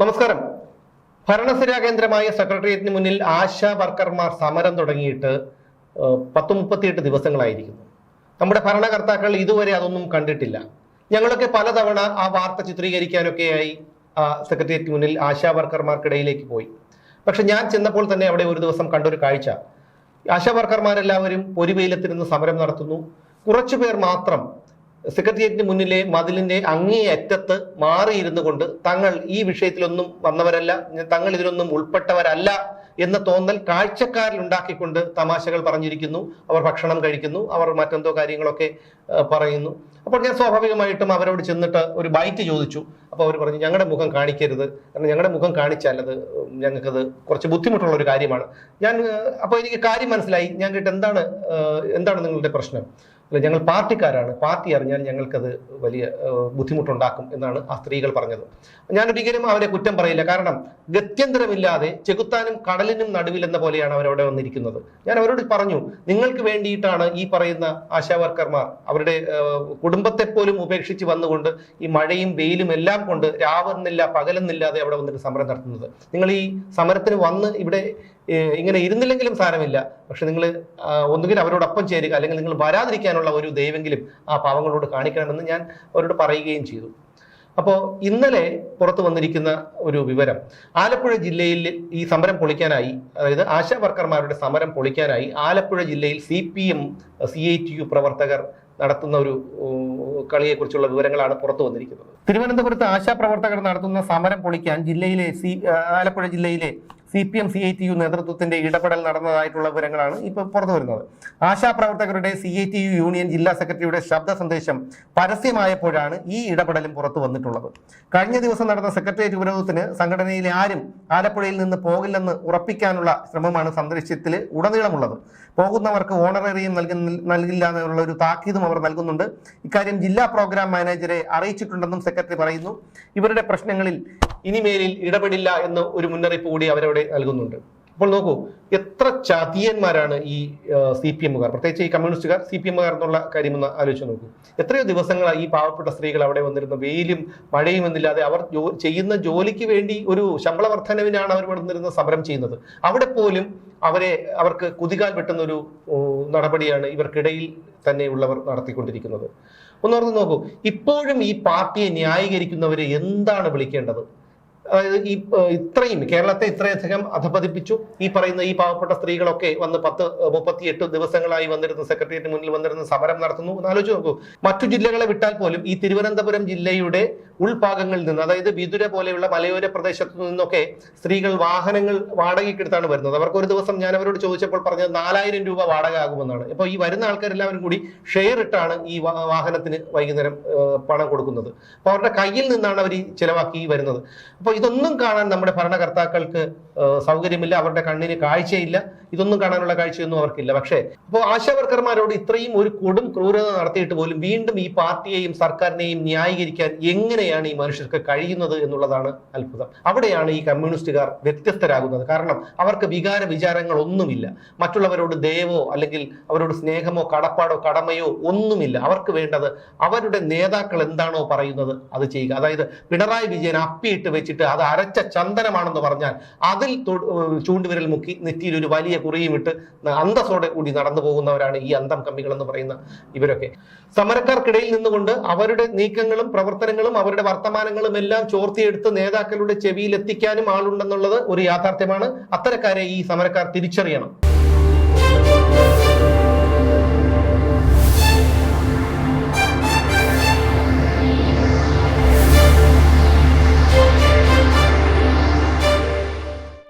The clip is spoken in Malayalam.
നമസ്കാരം. ഭരണസിരാ കേന്ദ്രമായ സെക്രട്ടേറിയറ്റിന് മുന്നിൽ ആശാ വർക്കർമാർ സമരം തുടങ്ങിയിട്ട് പത്ത് മുപ്പത്തിയെട്ട് ദിവസങ്ങളായിരിക്കുന്നു. നമ്മുടെ ഭരണകർത്താക്കൾ ഇതുവരെ അതൊന്നും കണ്ടിട്ടില്ല. ഞങ്ങളൊക്കെ പലതവണ ആ വാർത്ത ചിത്രീകരിക്കാനൊക്കെയായി സെക്രട്ടേറിയറ്റിന് മുന്നിൽ ആശാ വർക്കർമാർക്കിടയിലേക്ക് പോയി. പക്ഷെ ഞാൻ ചെന്നപ്പോൾ തന്നെ അവിടെ ഒരു ദിവസം കണ്ടൊരു കാഴ്ച. ആശാ വർക്കർമാരെല്ലാവരും പൊരിവെയിലത്തിരുന്ന് സമരം നടത്തുന്നു. കുറച്ചുപേർ മാത്രം സെക്രട്ടേറിയറ്റിന് മുന്നിലെ മതിലിന്റെ അങ്ങേ അറ്റത്ത് മാറിയിരുന്നു കൊണ്ട് തങ്ങൾ ഈ വിഷയത്തിലൊന്നും വന്നവരല്ല തങ്ങൾ ഇതിലൊന്നും ഉൾപ്പെട്ടവരല്ല എന്ന തോന്നൽ കാഴ്ചക്കാരിൽ ഉണ്ടാക്കിക്കൊണ്ട് തമാശകൾ പറഞ്ഞിരിക്കുന്നു. അവർ ഭക്ഷണം കഴിക്കുന്നു അവർ മറ്റെന്തോ കാര്യങ്ങളൊക്കെ പറയുന്നു. അപ്പോൾ ഞാൻ സ്വാഭാവികമായിട്ടും അവരോട് ചെന്നിട്ട് ഒരു ബൈറ്റ് ചോദിച്ചു. അപ്പോൾ അവർ പറഞ്ഞു ഞങ്ങളുടെ മുഖം കാണിക്കരുത്. കാരണം ഞങ്ങളുടെ മുഖം കാണിച്ചാൽ അത് ഞങ്ങൾക്കത് കുറച്ച് ബുദ്ധിമുട്ടുള്ള ഒരു കാര്യമാണ്. ഞാൻ അപ്പോൾ എനിക്ക് കാര്യം മനസ്സിലായി. ഞാൻ കേട്ട് എന്താണ് എന്താണ് നിങ്ങളുടെ പ്രശ്നം? അല്ല ഞങ്ങൾ പാർട്ടിക്കാരാണ്. പാർട്ടി അറിഞ്ഞാൽ ഞങ്ങൾക്കത് വലിയ ബുദ്ധിമുട്ടുണ്ടാക്കും എന്നാണ് ആ സ്ത്രീകൾ പറഞ്ഞത്. ഞാൻ ഒരിക്കലും അവരെ കുറ്റം പറയില്ല. കാരണം ഗത്യന്തരമില്ലാതെ ചെകുത്താനും കടലിനും നടുവിൽ എന്ന പോലെയാണ് അവരവിടെ വന്നിരിക്കുന്നത്. ഞാൻ അവരോട് പറഞ്ഞു നിങ്ങൾക്ക് വേണ്ടിയിട്ടാണ് ഈ പറയുന്ന ആശാ വർക്കർമാർ അവരുടെ കുടുംബത്തെ പോലും ഉപേക്ഷിച്ച് വന്നുകൊണ്ട് ഈ മഴയും വെയിലും എല്ലാം കൊണ്ട് രാവെന്നില്ല പകലെന്നില്ലാതെ അവിടെ വന്നിട്ട് സമരം നടത്തുന്നത്. നിങ്ങൾ ഈ സമരത്തിന് വന്ന് ഇവിടെ ഇങ്ങനെ ഇരുന്നില്ലെങ്കിലും സാരമില്ല. പക്ഷെ നിങ്ങൾ ഒന്നുകിൽ അവരോടൊപ്പം ചേരുക അല്ലെങ്കിൽ നിങ്ങൾ വരാതിരിക്കാനുള്ള ഒരു ദൈവെങ്കിലും ആ പാവങ്ങളോട് കാണിക്കണമെന്ന് ഞാൻ അവരോട് പറയുകയും ചെയ്തു. അപ്പോൾ ഇന്നലെ പുറത്തു വന്നിരിക്കുന്ന ഒരു വിവരം ആലപ്പുഴ ജില്ലയിൽ ഈ സമരം പൊളിക്കാനായി അതായത് ആശാ വർക്കർമാരുടെ സമരം പൊളിക്കാനായി ആലപ്പുഴ ജില്ലയിൽ C P M C I T U പ്രവർത്തകർ നടത്തുന്ന ഒരു കളിയെക്കുറിച്ചുള്ള വിവരങ്ങളാണ് പുറത്തു വന്നിരിക്കുന്നത്. തിരുവനന്തപുരത്ത് ആശാ പ്രവർത്തകർ നടത്തുന്ന സമരം പൊളിക്കാൻ ജില്ലയിലെ സി ആലപ്പുഴ ജില്ലയിലെ C P M C I T U നേതൃത്വത്തിന്റെ ഇടപെടൽ നടന്നതായിട്ടുള്ള വിവരങ്ങളാണ് ഇപ്പോൾ പുറത്തു വരുന്നത്. ആശാ പ്രവർത്തകരുടെ C I T U union ജില്ലാ സെക്രട്ടറിയുടെ ശബ്ദ സന്ദേശം പരസ്യമായപ്പോഴാണ് ഈ ഇടപെടലും പുറത്തു വന്നിട്ടുള്ളത്. കഴിഞ്ഞ ദിവസം നടന്ന സെക്രട്ടേറിയറ്റ് ഉപരോധത്തിന് സംഘടനയിലെ ആരും ആലപ്പുഴയിൽ നിന്ന് പോകില്ലെന്ന് ഉറപ്പിക്കാനുള്ള ശ്രമമാണ് സന്ദേശത്തിൽ ഉടനീളമുള്ളത്. പോകുന്നവർക്ക് ഓണറേറിയം നൽകുന്ന നൽകില്ല എന്നുള്ള ഒരു താക്കീതും അവർ നൽകുന്നുണ്ട്. ഇക്കാര്യം ജില്ലാ പ്രോഗ്രാം മാനേജരെ അറിയിച്ചിട്ടുണ്ടെന്നും സെക്രട്ടറി പറയുന്നു. ഇവരുടെ പ്രശ്നങ്ങളിൽ ഇനിമേലിൽ ഇടപെടില്ല എന്ന് ഒരു മുന്നറിയിപ്പ് കൂടി അവരവിടെ നൽകുന്നുണ്ട്. അപ്പോൾ നോക്കൂ എത്ര ചതിയന്മാരാണ് ഈ സി പി എമ്മുകാർ? പ്രത്യേകിച്ച് ഈ കമ്മ്യൂണിസ്റ്റുകാർ സി പി എമ്മുകാർ എന്നുള്ള കാര്യം ഒന്ന് ആലോചിച്ച് നോക്കൂ. എത്രയോ ദിവസങ്ങളായി ഈ പാവപ്പെട്ട സ്ത്രീകൾ അവിടെ വന്നിരുന്ന. വെയിലും മഴയും എന്നില്ലാതെ അവർ ചെയ്യുന്ന ജോലിക്ക് വേണ്ടി ഒരു ശമ്പള വർധനവിനാണ് അവർ വന്നിരുന്ന സമരം ചെയ്യുന്നത്. അവിടെ പോലും അവരെ അവർക്ക് കുതികാൽ വെട്ടുന്ന ഒരു നടപടിയാണ് ഇവർക്കിടയിൽ തന്നെയുള്ളവർ നടത്തിക്കൊണ്ടിരിക്കുന്നത്. ഒന്നോർത്ത് നോക്കൂ ഇപ്പോഴും ഈ പാർട്ടിയെ ന്യായീകരിക്കുന്നവരെ എന്താണ് വിളിക്കേണ്ടത്? അതായത് ഈ ഇത്രയും കേരളത്തെ ഇത്രയധികം അധപതിപ്പിച്ചു. ഈ പറയുന്ന ഈ പാവപ്പെട്ട സ്ത്രീകളൊക്കെ വന്ന് പത്ത് മുപ്പത്തിയെട്ട് ദിവസങ്ങളായി വന്നിരുന്ന. സെക്രട്ടേറിയറ്റിന് മുന്നിൽ വന്നിരുന്ന സമരം നടത്തുന്നു. എന്നാലോചിച്ച് നോക്കൂ. മറ്റു ജില്ലകളെ വിട്ടാൽ പോലും ഈ തിരുവനന്തപുരം ജില്ലയുടെ ഉൾഭാഗങ്ങളിൽ നിന്ന് അതായത് വിതുര പോലെയുള്ള മലയോര പ്രദേശത്തു നിന്നൊക്കെ സ്ത്രീകൾ വാഹനങ്ങൾ വാടകയ്ക്കെടുത്താണ് വരുന്നത്. അവർക്ക് ഒരു ദിവസം ഞാൻ അവരോട് ചോദിച്ചപ്പോൾ പറഞ്ഞത് നാലായിരം രൂപ വാടക ആകുമെന്നാണ്. അപ്പോൾ ഈ വരുന്ന ആൾക്കാരെല്ലാവരും കൂടി ഷെയർ ഇട്ടാണ് ഈ വാഹനത്തിന് വൈകുന്നേരം പണം കൊടുക്കുന്നത്. അപ്പോൾ അവരുടെ കയ്യിൽ നിന്നാണ് അവർ ചിലവാക്കി വരുന്നത്. അപ്പോൾ ഇതൊന്നും കാണാൻ നമ്മുടെ ഭരണകർത്താക്കൾക്ക് സൗകര്യമില്ല അവരുടെ കണ്ണിന് കാഴ്ചയില്ല. ഇതൊന്നും കാണാനുള്ള കാഴ്ചയൊന്നും അവർക്കില്ല. പക്ഷേ അപ്പോൾ ആശാവർക്കർമാരോട് ഇത്രയും ഒരു കൊടും ക്രൂരത നടത്തിയിട്ട് പോലും വീണ്ടും ഈ പാർട്ടിയെയും സർക്കാരിനെയും ന്യായീകരിക്കാൻ എങ്ങനെയാണ് ഈ മനുഷ്യർക്ക് കഴിയുന്നത് എന്നുള്ളതാണ് അത്ഭുതം. അവിടെയാണ് ഈ കമ്മ്യൂണിസ്റ്റുകാർ വ്യത്യസ്തരാകുന്നത്. കാരണം അവർക്ക് വികാര വിചാരങ്ങളൊന്നുമില്ല മറ്റുള്ളവരോട് ദയവോ അല്ലെങ്കിൽ അവരോട് സ്നേഹമോ കടപ്പാടോ കടമയോ ഒന്നുമില്ല. അവർക്ക് വേണ്ടത് അവരുടെ നേതാക്കൾ എന്താണോ പറയുന്നത് അത് ചെയ്യുക. അതായത് പിണറായി വിജയൻ അപ്പിയിട്ട് വെച്ചിട്ട് അത് അരച്ച ചന്ദനമാണെന്ന് പറഞ്ഞാൽ അതിൽ ഏഹ് ചൂണ്ടുവിരൽ മുക്കി നെറ്റിയിൽ ഒരു വലിയ കുറിയും ഇട്ട് അന്തസ്സോടെ കൂടി നടന്നു പോകുന്നവരാണ് ഈ അന്തം കമ്മികൾ എന്ന് പറയുന്ന ഇവരൊക്കെ. സമരക്കാർക്കിടയിൽ നിന്നുകൊണ്ട് അവരുടെ നീക്കങ്ങളും പ്രവർത്തനങ്ങളും അവരുടെ വർത്തമാനങ്ങളും എല്ലാം ചോർത്തിയെടുത്ത് നേതാക്കളുടെ ചെവിയിൽ എത്തിക്കാനും ആളുണ്ടെന്നുള്ളത് ഒരു യാഥാർത്ഥ്യമാണ്. അത്തരക്കാരെ ഈ സമരക്കാർ തിരിച്ചറിയണം.